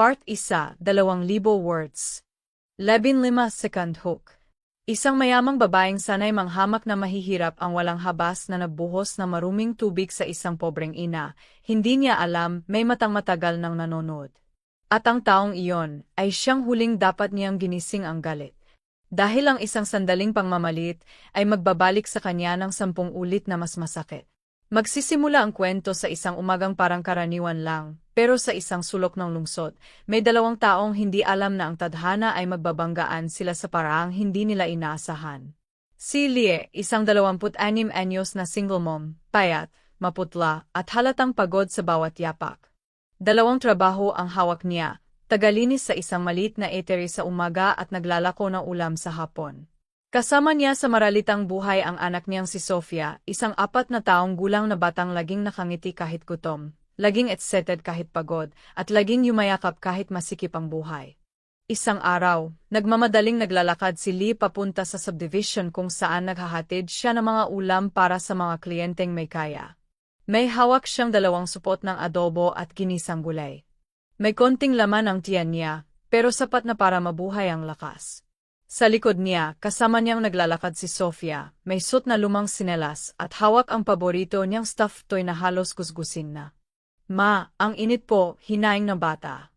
Part 1, 2,000 words. 15 second hook. Isang mayamang babaeng sanay manghamak na mahihirap ang walang habas na nagbuhos na maruming tubig sa isang pobreng ina. Hindi niya alam may matang matagal nang nanonood. At ang taong iyon ay siyang huling dapat niyang ginising ang galit. Dahil ang isang sandaling pangmamalit ay magbabalik sa kanya ng sampung ulit na mas masakit. Magsisimula ang kwento sa isang umagang parang karaniwan lang, pero sa isang sulok ng lungsod, may dalawang taong hindi alam na ang tadhana ay magbabanggaan sila sa paraang hindi nila inaasahan. Si Lie, isang 26 anyos na single mom, payat, maputla, at halatang pagod sa bawat yapak. Dalawang trabaho ang hawak niya, tagalinis sa isang maliit na eatery sa umaga at naglalako ng ulam sa hapon. Kasama niya sa maralitang buhay ang anak niyang si Sofia, isang apat na taong gulang na batang laging nakangiti kahit gutom, laging excited kahit pagod, at laging yumayakap kahit masikip ang buhay. Isang araw, nagmamadaling naglalakad si Lee papunta sa subdivision kung saan naghahatid siya ng mga ulam para sa mga kliyenteng may kaya. May hawak siyang dalawang supot ng adobo at ginisang gulay. May konting laman ang tiyan niya, pero sapat na para mabuhay ang lakas. Sa likod niya, kasama niyang naglalakad si Sofia, may suot na lumang sinelas at hawak ang paborito niyang stuffed toy na halos gusgusin na. Ma, ang init po, hinaing na bata.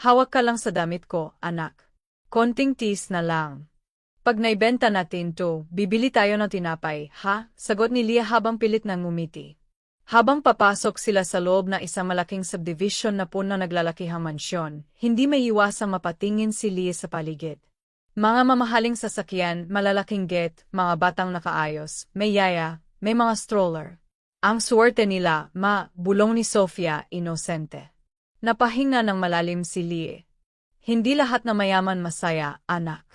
Hawak ka lang sa damit ko, anak. Konting tis na lang. Pag naibenta natin to, bibili tayo ng tinapay, ha? Sagot ni Lia habang pilit nang ngumiti. Habang papasok sila sa loob ng isang malaking subdivision na puno naglalakihang mansyon, hindi may iwasang mapatingin si Lia sa paligid. Mga mamahaling sasakyan, malalaking gate, mga batang nakaayos, may yaya, may mga stroller. Ang suwerte nila, ma, bulong ni Sofia, inosente. Napahinga ng malalim si Lie. Hindi lahat na mayaman masaya, anak.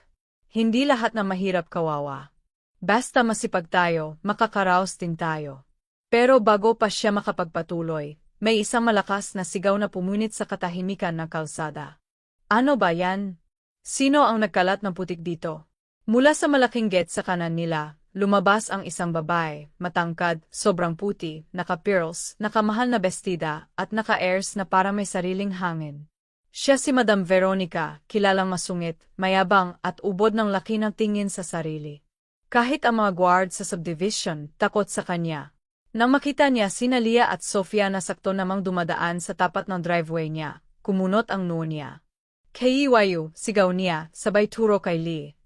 Hindi lahat na mahirap kawawa. Basta masipag tayo, makakaraos din tayo. Pero bago pa siya makapagpatuloy, may isang malakas na sigaw na pumunit sa katahimikan ng kalsada. Ano ba yan? Sino ang nagkalat ng putik dito? Mula sa malaking gate sa kanan nila, lumabas ang isang babae, matangkad, sobrang puti, naka-pearls, nakamahal na bestida, at naka-airs na para may sariling hangin. Siya si Madam Veronica, kilalang masungit, mayabang at ubod ng laki ng tingin sa sarili. Kahit ang mga guard sa subdivision, takot sa kanya. Nang makita niya si Nalia at Sofia na sakto namang dumadaan sa tapat ng driveway niya, kumunot ang noo niya. Keiwayu, sigaw niya, sabay turo kay Lee.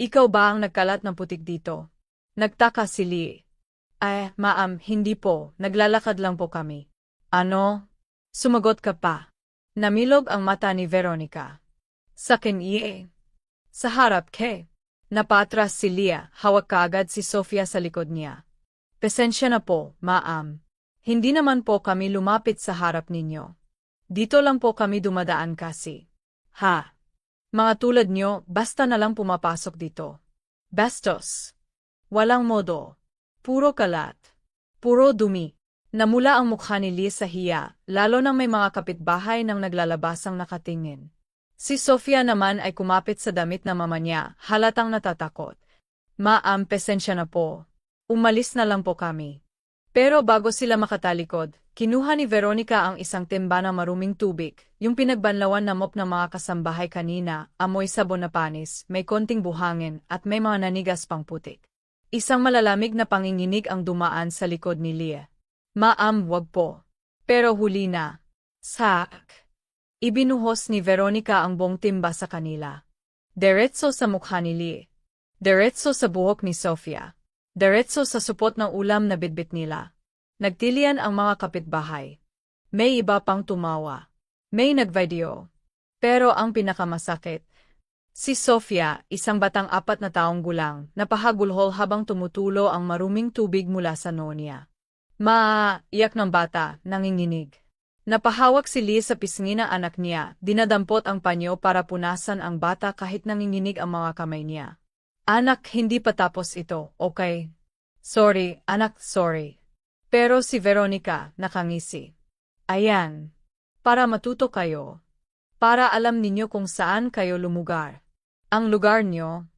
Ikaw ba ang nagkalat ng putik dito? Nagtaka si Lee. Eh, maam, hindi po, naglalakad lang po kami. Ano? Sumagot ka pa. Namilog ang mata ni Veronica. Sakin iye. Sa harap ke. Napatras si Lia, hawak kaagad si Sofia sa likod niya. Pesensya na po, maam. Hindi naman po kami lumapit sa harap ninyo. Dito lang po kami dumadaan kasi. Ha? Mga tulad nyo, basta na lang pumapasok dito. Bastos. Walang modo. Puro kalat. Puro dumi. Namula ang mukha ni Lee sa hiya, lalo nang may mga kapitbahay nang naglalabasang nakatingin. Si Sofia naman ay kumapit sa damit na mama niya, halatang natatakot. Maam, pesensya na po. Umalis na lang po kami. Pero bago sila makatalikod, kinuha ni Veronica ang isang timba ng maruming tubig, yung pinagbanlawan na mop ng mga kasambahay kanina, amoy sabon na panis, may konting buhangin, at may mga nanigas pang putik. Isang malalamig na panginginig ang dumaan sa likod ni Leah. Maam, wag po. Pero huli na. Sak. Ibinuhos ni Veronica ang buong timba sa kanila. Diretso sa mukha ni Lee. Diretso sa buhok ni Sofia. Diretso sa supot ng ulam na bitbit nila. Nagtilian ang mga kapitbahay. May iba pang tumawa. May nagvideo. Pero ang pinakamasakit, si Sofia, isang batang apat na taong gulang, napahagulhol habang tumutulo ang maruming tubig mula sa nonya. Ma, iyak ng bata, nanginginig. Napahawak si Lee sa pisngi ng anak niya, dinadampot ang panyo para punasan ang bata kahit nanginginig ang mga kamay niya. Anak, hindi pa tapos ito, okay? Sorry, anak, sorry. Pero si Veronica, nakangisi. Ayan. Para matuto kayo. Para alam ninyo kung saan kayo lumugar. Ang lugar nyo?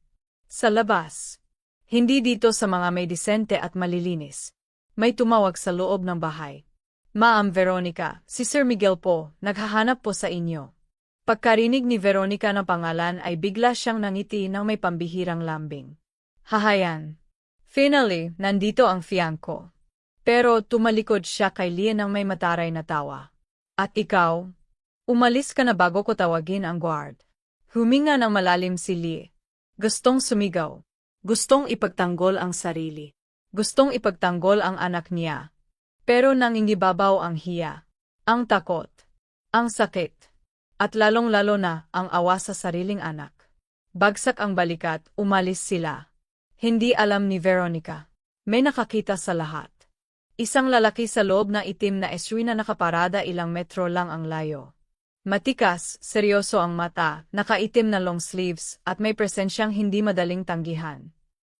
Sa labas. Hindi dito sa mga may disente at malilinis. May tumawag sa loob ng bahay. Maam Veronica, si Sir Miguel po, naghahanap po sa inyo. Pagkarinig ni Veronica ng pangalan ay bigla siyang nangiti ng may pambihirang lambing. Hahayan. Finally, nandito ang fiangko. Pero tumalikod siya kay Lia ng may mataray na tawa. At ikaw? Umalis ka na bago ko tawagin ang guard. Huminga ng malalim si Lee. Gustong sumigaw. Gustong ipagtanggol ang sarili. Gustong ipagtanggol ang anak niya. Pero nangingibabaw ang hiya. Ang takot. Ang sakit. At lalong-lalo na ang awa sa sariling anak. Bagsak ang balikat, umalis sila. Hindi alam ni Veronica. May nakakita sa lahat. Isang lalaki sa loob na itim na eswi na nakaparada ilang metro lang ang layo. Matikas, seryoso ang mata, nakaitim na long sleeves, at may presensyang hindi madaling tanggihan.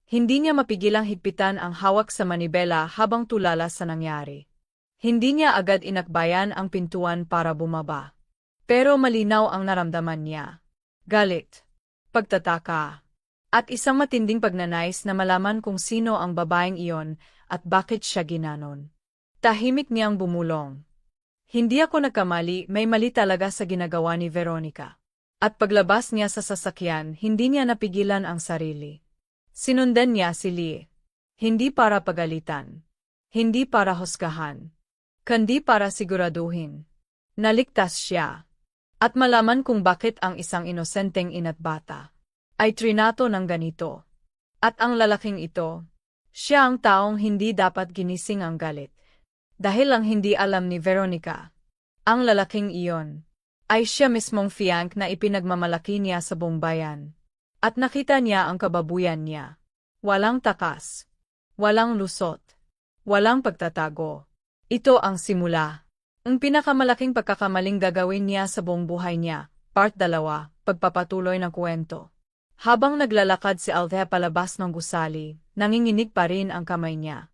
Hindi niya mapigilang higpitan ang hawak sa manibela habang tulala sa nangyari. Hindi niya agad inakbayan ang pintuan para bumaba. Pero malinaw ang naramdaman niya. Galit. Pagtataka. At isang matinding pagnanais na malaman kung sino ang babaeng iyon at bakit siya ginanon. Tahimik niyang bumulong. Hindi ako nagkamali, may mali talaga sa ginagawa ni Veronica. At paglabas niya sa sasakyan, hindi niya napigilan ang sarili. Sinundan niya si Lee. Hindi para pagalitan. Hindi para husgahan. Kundi para siguraduhin. Naligtas siya. At malaman kung bakit ang isang inosenteng ina't bata ay trinato ng ganito. At ang lalaking ito, siya ang taong hindi dapat ginising ang galit. Dahil lang hindi alam ni Veronica, ang lalaking iyon, ay siya mismong fiank na ipinagmamalaki niya sa buong bayan. At nakita niya ang kababuyan niya. Walang takas. Walang lusot. Walang pagtatago. Ito ang simula. Ang pinakamalaking pagkakamaling gagawin niya sa buong buhay niya. Part 2, Pagpapatuloy ng kwento. Habang naglalakad si Althea palabas ng gusali, nanginginig pa rin ang kamay niya.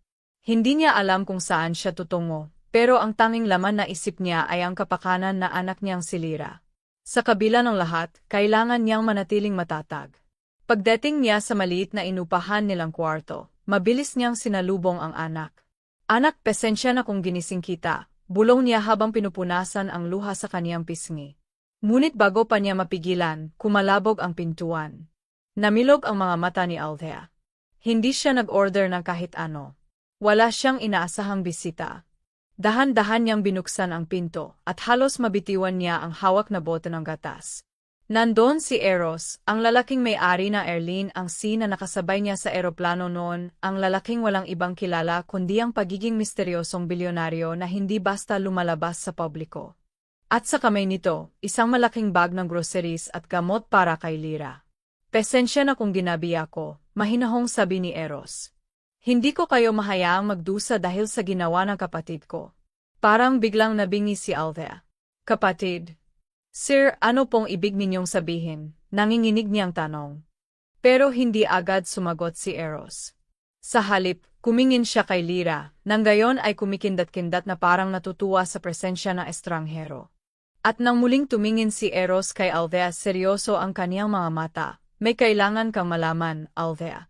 Hindi niya alam kung saan siya tutungo, pero ang tanging laman na isip niya ay ang kapakanan na anak niyang si Lira. Sa kabila ng lahat, kailangan niyang manatiling matatag. Pagdating niya sa maliit na inupahan nilang kwarto, mabilis niyang sinalubong ang anak. Anak, pesensya na kung ginising kita, bulong niya habang pinupunasan ang luha sa kaniyang pisngi. Ngunit bago pa niya mapigilan, kumalabog ang pintuan. Namilog ang mga mata ni Althea. Hindi siya nag-order ng kahit ano. Wala siyang inaasahang bisita. Dahan-dahan niyang binuksan ang pinto at halos mabitiwan niya ang hawak na bote ng gatas. Nandon si Eros, ang lalaking may-ari na Erlene ang si na nakasabay niya sa eroplano noon, ang lalaking walang ibang kilala kundi ang pagiging misteryosong bilyonaryo na hindi basta lumalabas sa publiko. At sa kamay nito, isang malaking bag ng groceries at gamot para kay Lira. Pesensya na kung ginabi ako, mahinahong sabi ni Eros. Hindi ko kayo mahayaang magdusa dahil sa ginawa ng kapatid ko. Parang biglang nabingi si Althea. Kapatid. Sir, ano pong ibig ninyong sabihin? Nanginginig niyang tanong. Pero hindi agad sumagot si Eros. Sa halip, kumingin siya kay Lira, nang gayon ay kumikindat-kindat na parang natutuwa sa presensya ng estranghero. At nang muling tumingin si Eros kay Althea seryoso ang kaniyang mga mata, may kailangan kang malaman, Althea,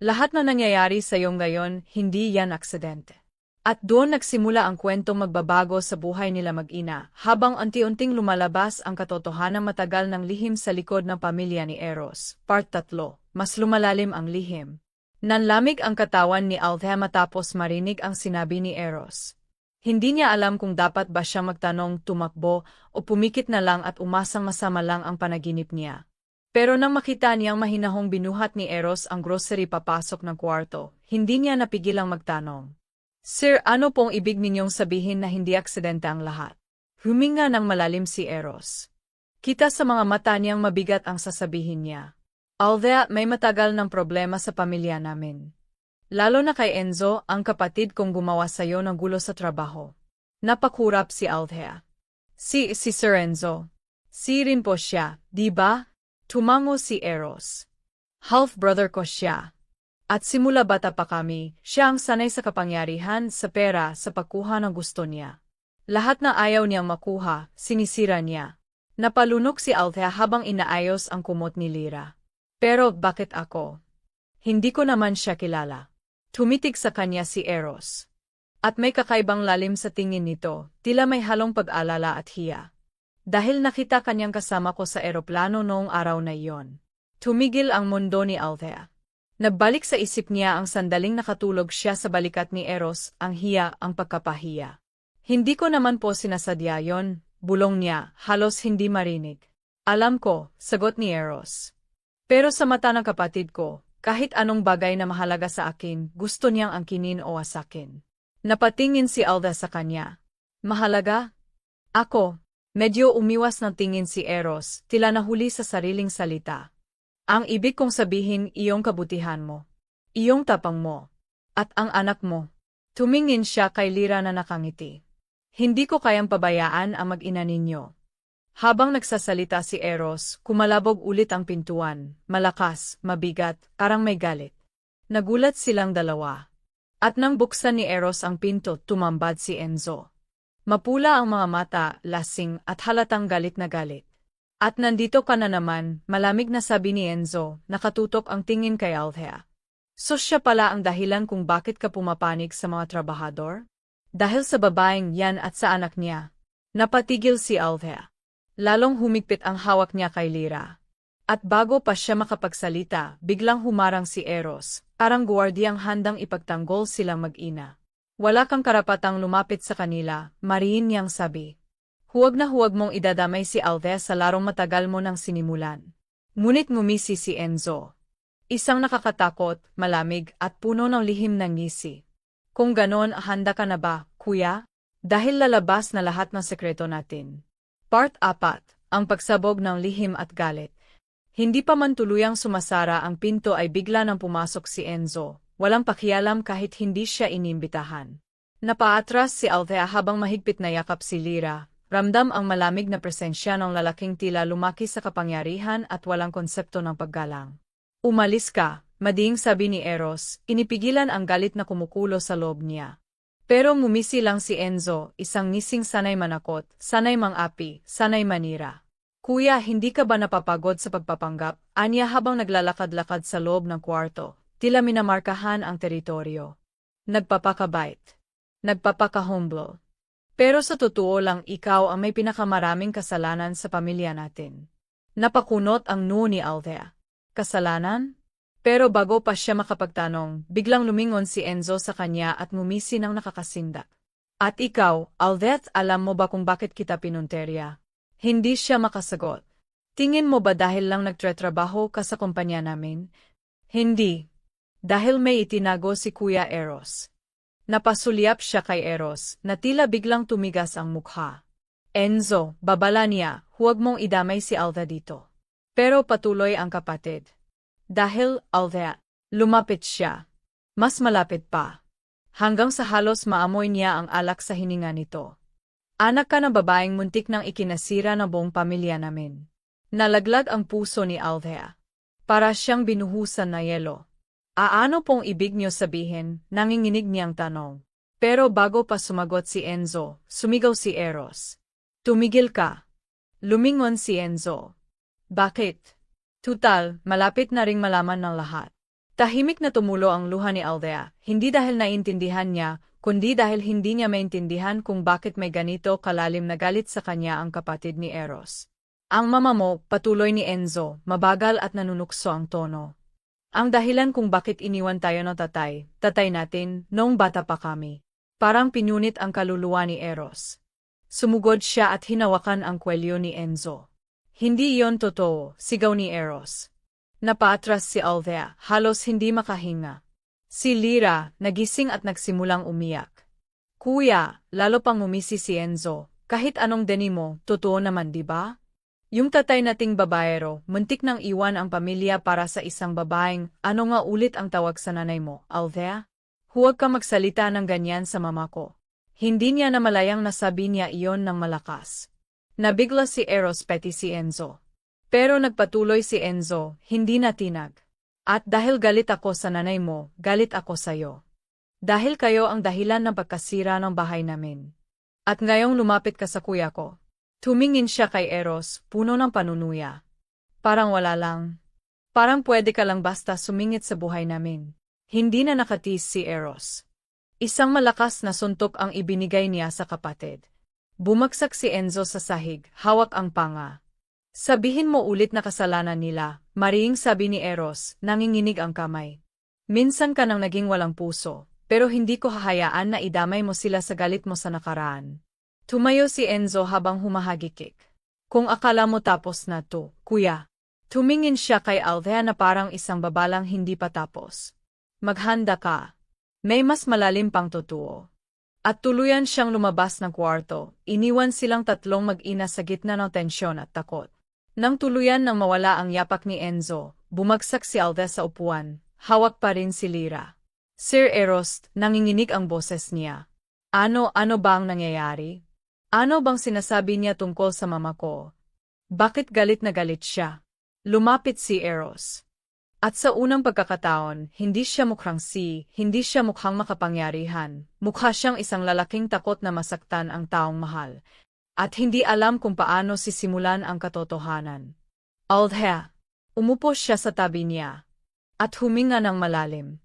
lahat na nangyayari sa iyo ngayon, hindi yan aksidente. At doon nagsimula ang kwentong magbabago sa buhay nila mag-ina, habang unti-unting lumalabas ang katotohanan matagal ng lihim sa likod ng pamilya ni Eros. Part 3, mas lumalalim ang lihim. Nanlamig ang katawan ni Althea matapos marinig ang sinabi ni Eros. Hindi niya alam kung dapat ba siya magtanong, tumakbo, o pumikit na lang at umasang masama lang ang panaginip niya. Pero nang makita niyang mahinahong binuhat ni Eros ang grocery papasok ng kwarto, hindi niya napigilang magtanong. Sir, ano pong ibig ninyong sabihin na hindi aksidente ang lahat? Huminga ng malalim si Eros. Kita sa mga mata niyang mabigat ang sasabihin niya. Althea, may matagal ng problema sa pamilya namin. Lalo na kay Enzo, ang kapatid kong gumawa sa'yo ng gulo sa trabaho. Napakurap si Althea. Si, si Sir Enzo. Si rin po siya, di ba? Tumango si Eros. Half-brother ko siya. At simula bata pa kami, siya ang sanay sa kapangyarihan, sa pera, sa pagkuha ng gusto niya. Lahat na ayaw niyang makuha, sinisira niya. Napalunok si Althea habang inaayos ang kumot ni Lira. Pero bakit ako? Hindi ko naman siya kilala. Tumitig sa kanya si Eros. At may kakaibang lalim sa tingin nito, tila may halong pag-alala at hiya. Dahil nakita kanyang kasama ko sa eroplano noong araw na iyon. Tumigil ang mundo ni Althea. Nagbalik sa isip niya ang sandaling nakatulog siya sa balikat ni Eros, ang hiya, ang pagkapahiya. Hindi ko naman po sinasadya yon, bulong niya, halos hindi marinig. Alam ko, sagot ni Eros. Pero sa mata ng kapatid ko, kahit anong bagay na mahalaga sa akin, gusto niyang angkinin o asakin. Napatingin si Alda sa kanya. Mahalaga? Ako, medyo umiwas ng tingin si Eros, tila nahuli sa sariling salita. Ang ibig kong sabihin iyong kabutihan mo. Iyong tapang mo. At ang anak mo. Tumingin siya kay Lira na nakangiti. Hindi ko kayang pabayaan ang mag-ina ninyo. Habang nagsasalita si Eros, kumalabog ulit ang pintuan, malakas, mabigat, parang may galit. Nagulat silang dalawa. At nang buksan ni Eros ang pinto, tumambad si Enzo. Mapula ang mga mata, lasing, at halatang galit na galit. At nandito ka na naman, malamig na sabi ni Enzo, nakatutok ang tingin kay Althea. So siya pala ang dahilan kung bakit ka pumapanig sa mga trabahador? Dahil sa babaeng yan at sa anak niya. Napatigil si Althea. Lalong humigpit ang hawak niya kay Lira. At bago pa siya makapagsalita, biglang humarang si Eros, parang guwardiyang handang ipagtanggol silang mag-ina. Wala kang karapatang lumapit sa kanila, mariin niyang sabi. Huwag na huwag mong idadamay si Althea sa larong matagal mo nang sinimulan. Ngunit ngumisi si Enzo. Isang nakakatakot, malamig, at puno ng lihim ng ngisi. Kung ganon, handa ka na ba, kuya? Dahil lalabas na lahat ng sekreto natin. Part 4. Ang pagsabog ng lihim at galit. Hindi pa man tuluyang sumasara ang pinto ay bigla nang pumasok si Enzo, walang pakialam kahit hindi siya inimbitahan. Napaatras si Althea habang mahigpit na yakap si Lira, Ramdam ang malamig na presensya ng lalaking tila lumaki sa kapangyarihan at walang konsepto ng paggalang. Umalis ka, mading sabi ni Eros, inipigilan ang galit na kumukulo sa loob niya. Pero ngumisi lang si Enzo, isang ngising sanay manakot, sanay mangapi, sanay manira. Kuya, hindi ka ba napapagod sa pagpapanggap? Anya habang naglalakad-lakad sa loob ng kwarto, tila minamarkahan ang teritoryo. Nagpapakabait. Nagpapakahumblo. Pero sa totoo lang ikaw ang may pinakamaraming kasalanan sa pamilya natin. Napakunot ang noo ni Althea. Kasalanan? Pero bago pa siya makapagtanong, biglang lumingon si Enzo sa kanya at ngumisi ng nakakasindak. At ikaw, Althea, alam mo ba kung bakit kita pinunterya? Hindi siya makasagot. Tingin mo ba dahil lang nagtretrabaho ka sa kumpanya namin? Hindi. Dahil may itinago si Kuya Eros. Napasulyap siya kay Eros, na tila biglang tumigas ang mukha. Enzo, babala niya, huwag mong idamay si Alda dito. Pero patuloy ang kapatid. Dahil, Alda, lumapit siya. Mas malapit pa. Hanggang sa halos maamoy niya ang alak sa hininga nito. Anak ka ng babaeng muntik nang ikinasira ng buong pamilya namin. Nalaglag ang puso ni Althea. Para siyang binuhusan na yelo. Aano pong ibig niyo sabihin, nanginginig niyang tanong. Pero bago pa sumagot si Enzo, sumigaw si Eros. Tumigil ka. Lumingon si Enzo. Bakit? Tutal, malapit na ring malaman ng lahat. Tahimik na tumulo ang luha ni Aldea, hindi dahil naintindihan niya, kundi dahil hindi niya maintindihan kung bakit may ganito kalalim na galit sa kanya ang kapatid ni Eros. Ang mama mo, patuloy ni Enzo, mabagal at nanunukso ang tono. Ang dahilan kung bakit iniwan tayo ng tatay, tatay natin, noong bata pa kami. Parang pinunit ang kaluluwa ni Eros. Sumugod siya at hinawakan ang kwelyo ni Enzo. Hindi iyon totoo, sigaw ni Eros. Napaatras si Althea, halos hindi makahinga. Si Lira, nagising at nagsimulang umiyak. Kuya, lalo pang umisi si Enzo, kahit anong deni mo, totoo naman di ba? Yung tatay nating babaero, muntik nang iwan ang pamilya para sa isang babaeng, ano nga ulit ang tawag sa nanay mo, Althea? Huwag ka magsalita ng ganyan sa mama ko. Hindi niya na malayang nasabi niya iyon ng malakas. Nabigla si Eros peti si Enzo. Pero nagpatuloy si Enzo, hindi natinag. At dahil galit ako sa nanay mo, galit ako sa'yo. Dahil kayo ang dahilan ng pagkasira ng bahay namin. At ngayong lumapit ka sa kuya ko, Tumingin siya kay Eros, puno ng panunuya. Parang wala lang. Parang pwede ka lang basta sumingit sa buhay namin. Hindi na nakatis si Eros. Isang malakas na suntok ang ibinigay niya sa kapatid. Bumagsak si Enzo sa sahig, hawak ang panga. Sabihin mo ulit na kasalanan nila, mariing sabi ni Eros, nanginginig ang kamay. Minsan ka nang naging walang puso, pero hindi ko hahayaan na idamay mo sila sa galit mo sa nakaraan. Tumayo si Enzo habang humahagikik. Kung akala mo tapos na to, kuya. Tumingin siya kay Althea na parang isang babalang hindi pa tapos. Maghanda ka. May mas malalim pang totoo. At tuluyan siyang lumabas ng kwarto, iniwan silang tatlong mag-ina sa gitna ng tensyon at takot. Nang tuluyan nang mawala ang yapak ni Enzo, bumagsak si Althea sa upuan, hawak pa rin si Lira. Sir Eros, nanginginig ang boses niya. Ano, ano ba ang nangyayari? Ano bang sinasabi niya tungkol sa mama ko? Bakit galit na galit siya? Lumapit si Eros. At sa unang pagkakataon, hindi siya mukhang si, hindi siya mukhang makapangyarihan. Mukha siyang isang lalaking takot na masaktan ang taong mahal. At hindi alam kung paano sisimulan ang katotohanan. Aldhea. Umupo siya sa tabi niya. At huminga ng malalim.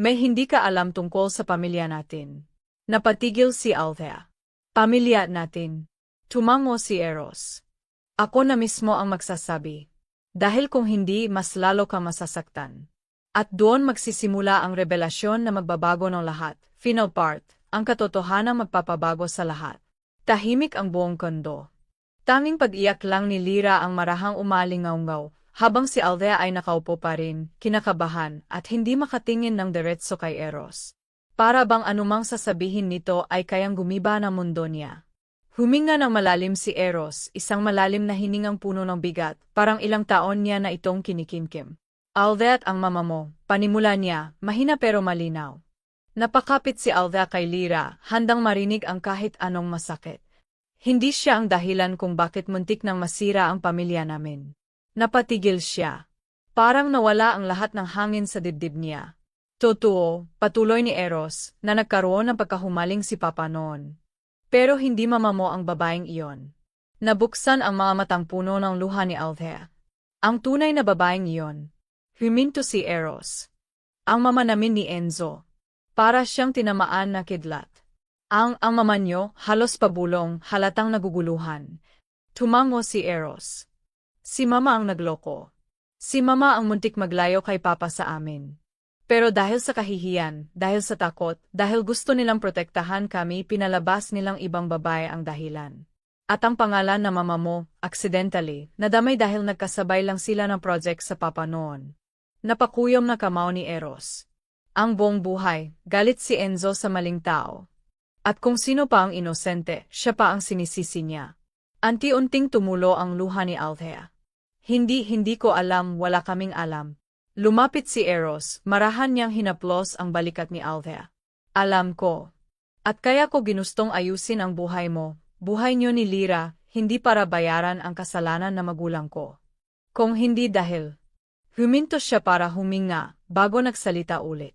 May hindi ka alam tungkol sa pamilya natin. Napatigil si Aldhea. Pamilya natin. Tumango si Eros. Ako na mismo ang magsasabi. Dahil kung hindi, mas lalo ka masasaktan. At doon magsisimula ang revelasyon na magbabago ng lahat. Final part, ang katotohanan magpapabago sa lahat. Tahimik ang buong kondo. Tanging pag-iyak lang ni Lira ang marahang umalingaw-ngaw, habang si Aldea ay nakaupo pa rin, kinakabahan, at hindi makatingin ng diretso kay Eros. Para bang anumang sasabihin nito ay kayang gumiba ng mundo niya. Huminga ng malalim si Eros, isang malalim na hiningang puno ng bigat, parang ilang taon niya na itong kinikimkim. Aldet ang mama mo, panimula niya, mahina pero malinaw. Napakapit si Alda kay Lira, handang marinig ang kahit anong masakit. Hindi siya ang dahilan kung bakit muntik nang masira ang pamilya namin. Napatigil siya. Parang nawala ang lahat ng hangin sa dibdib niya. Totoo, patuloy ni Eros, na nagkaroon ng pagkahumaling si Papa noon. Pero hindi mama mo ang babaeng iyon. Nabuksan ang mga matang puno ng luha ni Althea. Ang tunay na babaeng iyon. Huminto si Eros. Ang mama namin ni Enzo. Para siyang tinamaan na kidlat. Ang ang mama niyo, halos pabulong, halatang naguguluhan. Tumango si Eros. Si mama ang nagloko. Si mama ang muntik maglayo kay papa sa amin. Pero dahil sa kahihiyan, dahil sa takot, dahil gusto nilang protektahan kami, pinalabas nilang ibang babae ang dahilan. At ang pangalan na mama mo, accidentally, nadamay dahil nagkasabay lang sila ng project sa papa noon. Napakuyom na kamao ni Eros. Ang buong buhay, galit si Enzo sa maling tao. At kung sino pa ang inosente, siya pa ang sinisisi niya. Anti-unting tumulo ang luha ni Althea. Hindi, hindi ko alam, wala kaming alam, Lumapit si Eros, marahan niyang hinaplos ang balikat ni Althea. Alam ko. At kaya ko ginustong ayusin ang buhay mo, buhay niyo ni Lira, hindi para bayaran ang kasalanan na magulang ko. Kung hindi dahil. Huminto siya para huminga, bago nagsalita ulit.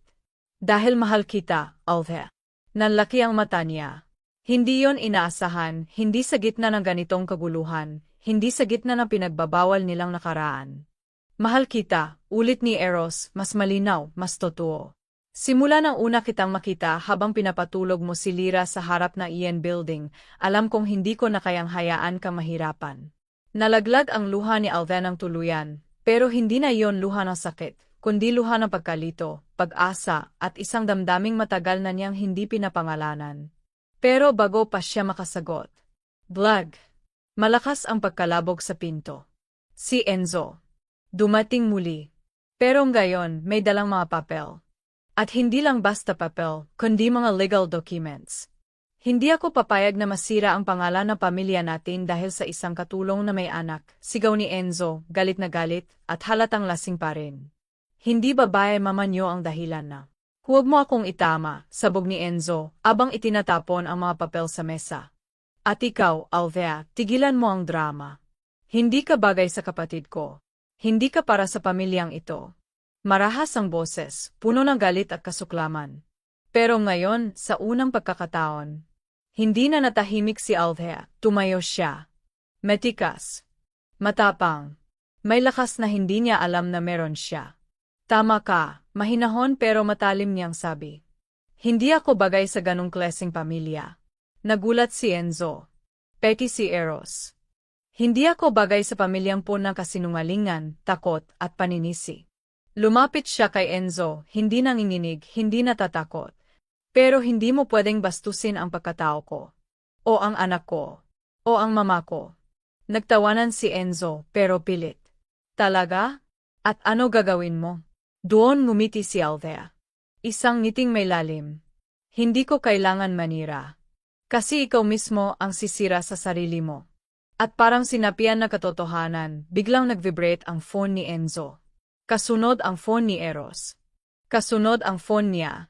Dahil mahal kita, Althea. Nanlaki ang mata niya. Hindi yon inaasahan, hindi sa gitna ng ganitong kaguluhan, hindi sa gitna ng pinagbabawal nilang nakaraan. Mahal kita, ulit ni Eros, mas malinaw, mas totoo. Simula ng una kitang makita habang pinapatulog mo si Lira sa harap na Ian Building, alam kong hindi ko na kayang hayaan ka mahirapan. Nalaglag ang luha ni Alden ng tuluyan, pero hindi na iyon luha ng sakit, kundi luha ng pagkalito, pag-asa, at isang damdaming matagal na niyang hindi pinapangalanan. Pero bago pa siya makasagot. Blag. Malakas ang pagkalabog sa pinto. Si Enzo. Dumating muli. Pero ngayon, may dalang mga papel. At hindi lang basta papel, kundi mga legal documents. Hindi ako papayag na masira ang pangalan ng pamilya natin dahil sa isang katulong na may anak, sigaw ni Enzo, galit na galit, at halatang lasing pa rin. Hindi babae mama niyo ang dahilan na. Huwag mo akong itama, sabog ni Enzo, abang itinatapon ang mga papel sa mesa. At ikaw, Alvea, tigilan mo ang drama. Hindi ka bagay sa kapatid ko. Hindi ka para sa pamilyang ito. Marahas ang boses, puno ng galit at kasuklaman. Pero ngayon, sa unang pagkakataon, hindi na natahimik si Althea, tumayo siya. Metikas. Matapang. May lakas na hindi niya alam na meron siya. Tama ka, mahinahon pero matalim niyang sabi. Hindi ako bagay sa ganong klaseng pamilya. Nagulat si Enzo. Peki si Eros. Hindi ako bagay sa pamilyang po ng kasinungalingan, takot, at paninisi. Lumapit siya kay Enzo, hindi nanginginig, hindi natatakot. Pero hindi mo pwedeng bastusin ang pagkatao ko. O ang anak ko. O ang mama ko. Nagtawanan si Enzo, pero pilit. Talaga? At ano gagawin mo? Doon ngumiti si Althea. Isang ngiting may lalim. Hindi ko kailangan manira. Kasi ikaw mismo ang sisira sa sarili mo. At parang sinapian na katotohanan, biglang nag-vibrate ang phone ni Enzo. Kasunod ang phone ni Eros. Kasunod ang phone niya.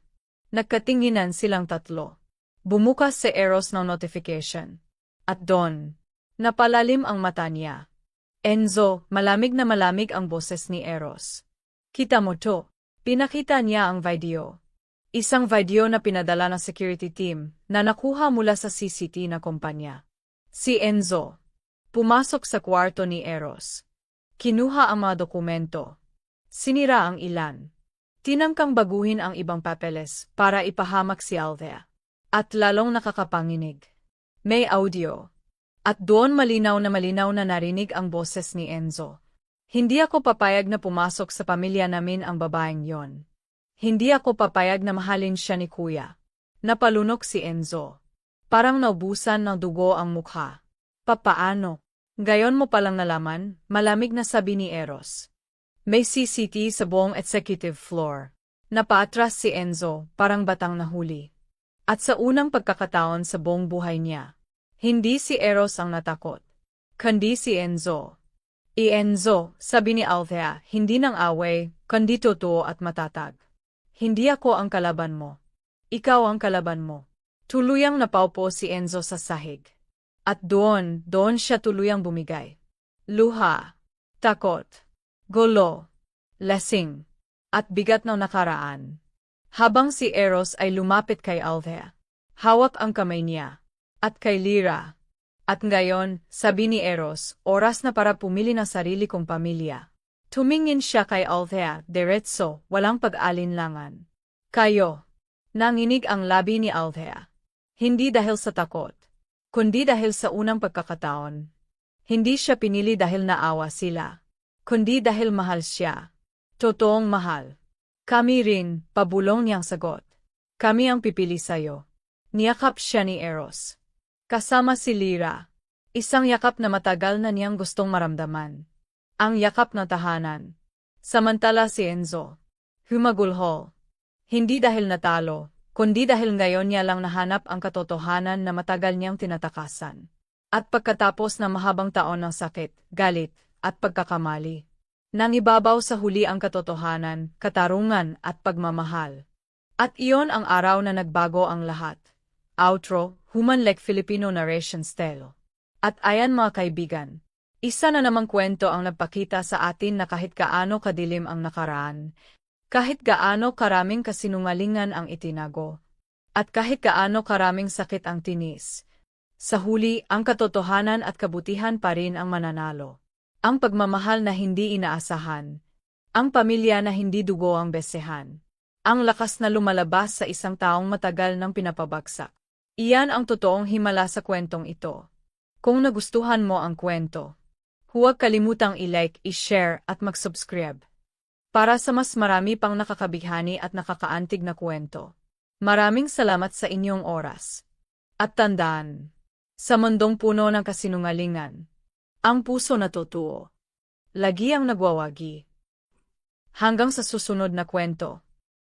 Nagkatinginan silang tatlo. Bumukas si Eros ng notification. At doon, napalalim ang mata niya. Enzo, malamig na malamig ang boses ni Eros. Kita mo to. Pinakita niya ang video. Isang video na pinadala ng security team na nakuha mula sa CCT na kumpanya. Si Enzo, Pumasok sa kwarto ni Eros. Kinuha ang mga dokumento. Sinira ang ilan. Tinangkang baguhin ang ibang papeles para ipahamak si Althea. At lalong nakakapanginig. May audio. At doon malinaw na malinaw na narinig ang boses ni Enzo. Hindi ako papayag na pumasok sa pamilya namin ang babaeng yon. Hindi ako papayag na mahalin siya ni kuya. Napalunok si Enzo. Parang naubusan ng dugo ang mukha. Papaano? Gayon mo palang nalaman, malamig na sabi ni Eros. May CCT sa buong executive floor. Napaatras si Enzo, parang batang nahuli. At sa unang pagkakataon sa buong buhay niya, hindi si Eros ang natakot. Kundi si Enzo. I Enzo, sabi ni Althea, hindi ng away, kundi totoo at matatag. Hindi ako ang kalaban mo. Ikaw ang kalaban mo. Tuluyang napaupo si Enzo sa sahig. At doon, doon siya tuluyang bumigay. Luha, takot, gulo, lasing, at bigat ng nakaraan. Habang si Eros ay lumapit kay Althea, hawak ang kamay niya, at kay Lyra. At ngayon, sabi ni Eros, oras na para pumili ng sarili kong pamilya. Tumingin siya kay Althea, diretso, walang pag-alinlangan. Kayo. Nanginig ang labi ni Althea. Hindi dahil sa takot, kundi dahil sa unang pagkakataon. Hindi siya pinili dahil naawa sila, kundi dahil mahal siya. Totoong mahal. Kami rin, pabulong niyang sagot. Kami ang pipili sa'yo. Niyakap siya ni Eros. Kasama si Lyra. Isang yakap na matagal na niyang gustong maramdaman. Ang yakap na tahanan. Samantala si Enzo. Humagulhol. Hindi dahil natalo, kundi dahil ngayon niya lang nahanap ang katotohanan na matagal niyang tinatakasan. At pagkatapos ng mahabang taon ng sakit, galit, at pagkakamali, nangibabaw sa huli ang katotohanan, katarungan at pagmamahal. At iyon ang araw na nagbago ang lahat. Outro, Human Like Filipino Narration Style. At ayan mga kaibigan, isa na namang kwento ang nagpakita sa atin na kahit kaano kadilim ang nakaraan, kahit gaano karaming kasinungalingan ang itinago, at kahit gaano karaming sakit ang tinis, sa huli ang katotohanan at kabutihan pa rin ang mananalo. Ang pagmamahal na hindi inaasahan, ang pamilya na hindi dugo ang besehan, ang lakas na lumalabas sa isang taong matagal ng pinapabagsak. Iyan ang totoong himala sa kwentong ito. Kung nagustuhan mo ang kwento, huwag kalimutang i-like, i-share at mag-subscribe para sa mas marami pang nakakabihani at nakakaantig na kwento. Maraming salamat sa inyong oras. At tandaan, sa mundong puno ng kasinungalingan, ang puso natutuo. Lagi ang nagwawagi. Hanggang sa susunod na kwento.